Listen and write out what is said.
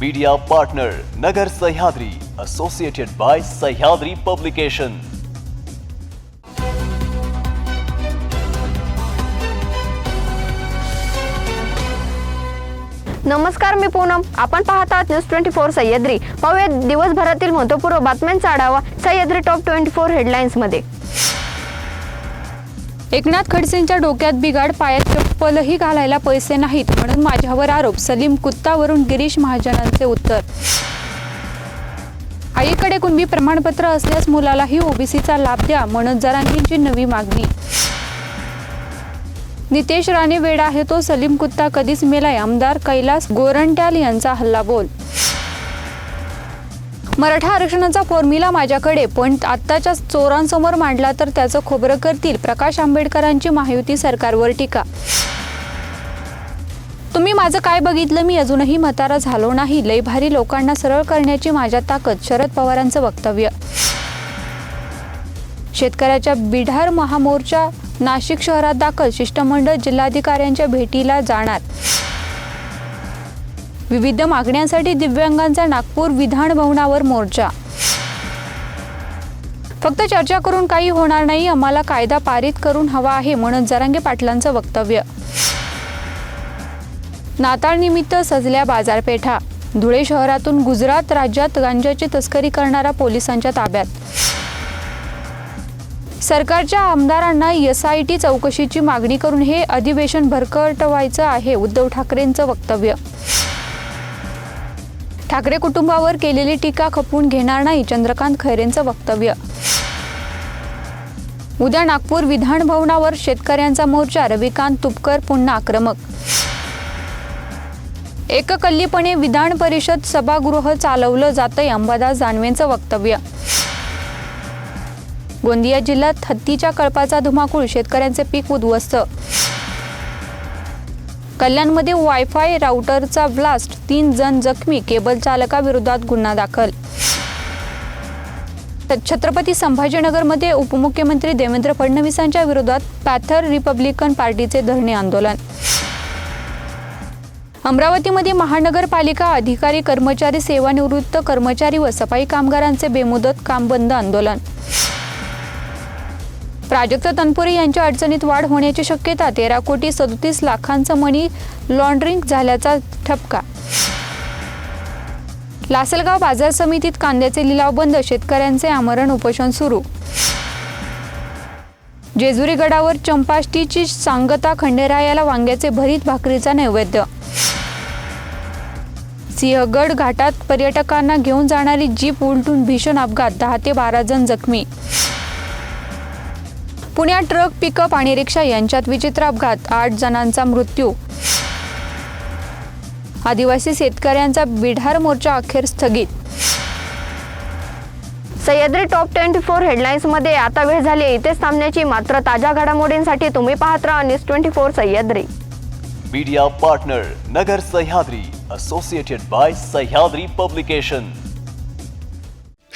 Media partner Nagar Sahyadri associated by Sahyadri publication नमस्कार मी पूनम. आपण पाहत आहात न्यूज ट्वेंटी फोर सह्याद्री. पाहूया दिवसभरातील महत्त्वपूर्ण बातम्यांचा आढावा सह्याद्री टॉप ट्वेंटी फोर हेडलाईन्समध्ये. एकनाथ खडसेंच्या डोक्यात बिघाड पायात चप्पलही घालायला पैसे नाहीत म्हणून माझ्यावर आरोप. सलीम कुत्तावरून गिरीश महाजनांचे उत्तर. आईकडे कुणबी प्रमाणपत्र असल्यास मुलालाही ओबीसीचा लाभ द्या म्हणून जरांगींची नवी मागणी. नितेश राणे वेडा आहे तो सलीम कुत्ता कधीच मेलाय. आमदार कैलास गोरंट्याल यांचा हल्ला बोल. मराठा आरक्षणाचा फॉर्म्युला माझ्याकडे पण आत्ताच्या चोरांसमोर मांडला तर त्याचं खोबरं करतील प्रकाश आंबेडकरांची महायुती सरकारवर टीका. तुम्ही माझं काय बघितलं? मी अजूनही म्हातारा झालो नाही. लय भारी लोकांना सरळ करण्याची माझ्या ताकद शरद पवारांचं वक्तव्य. शेतकऱ्याच्या बिढार महामोर्चा नाशिक शहरात दाखल शिष्टमंडळ जिल्हाधिकाऱ्यांच्या भेटीला जाणार. विविध मागण्यांसाठी दिव्यांगांचा नागपूर विधान भवनावर मोर्चा. फक्त चर्चा करून काही होणार नाही आम्हाला कायदा पारित करून हवा आहे म्हणून जरांगे पाटलांचं वक्तव्य. नाताळनिमित्त सजल्या बाजारपेठा. धुळे शहरातून गुजरात राज्यात गांजाची तस्करी करणारा पोलिसांच्या ताब्यात. सरकारच्या आमदारांना एस आय टी चौकशीची मागणी करून हे अधिवेशन भरकटवायचं आहे उद्धव ठाकरेंचं वक्तव्य. ठाकरे कुटुंबावर केलेली टीका खपवून घेणार नाही चंद्रकांत खैरेंचं वक्तव्य. उद्या नागपूर विधान भवनावर शेतकऱ्यांचा मोर्चा रविकांत तुपकर पुन्हा आक्रमक. एककल्लीपणे विधान परिषद सभागृह चालवलं जातंय अंबादास जानवेंचं वक्तव्य. गोंदिया जिल्ह्यात हत्तीच्या कळपाचा धुमाकूळ शेतकऱ्यांचे पीक उद्ध्वस्त. कल्याणमध्ये वायफाय राऊटरचा ब्लास्ट तीन जण जखमी. केबल चालकाविरोधात गुन्हा दाखल. छत्रपती संभाजीनगरमध्ये उपमुख्यमंत्री देवेंद्र फडणवीसांच्या विरोधात पॅथर रिपब्लिकन पार्टीचे धरणे आंदोलन. अमरावतीमध्ये महानगरपालिका अधिकारी कर्मचारी सेवानिवृत्त कर्मचारी व सफाई कामगारांचे बेमुदत काम बंद आंदोलन. प्राजक्त तनपुरे यांच्या अडचणीत वाढ होण्याची शक्यता तेरा कोटी सदोतीस लाखांचं मनी लॉन्ड्रिंग झाल्याचा ठपका. लासलगाव बाजार समितीत कांद्याचे लिलाव बंद शेतकऱ्यांचे आमरण उपोषण सुरू. जेजुरी गडावर चंपाष्टीची सांगता खंडेरायाला वांग्याचे भरीत भाकरीचा नैवेद्य. सिंहगड घाटात पर्यटकांना घेऊन जाणारी जीप उलटून भीषण अपघात दहा ते बारा जण जखमी. पुण्यात ट्रक पिकअप आणि रिक्षा यांच्यात विचित्र अपघात. आठ जणांचा मृत्यू. आदिवासी शेतकऱ्यांचा बिढार मोर्चा अखेर स्थगित. सह्याद्री टॉप ट्वेंटी फोर हेडलाईन्समध्ये आता वेळ झाली आहे. इथेच थांबण्याची मात्र ताज्या घडामोडींसाठी तुम्ही पाहत राहा news twenty four Sahyadri. Media partner Nagar Sahyadri associated by Sahyadri publication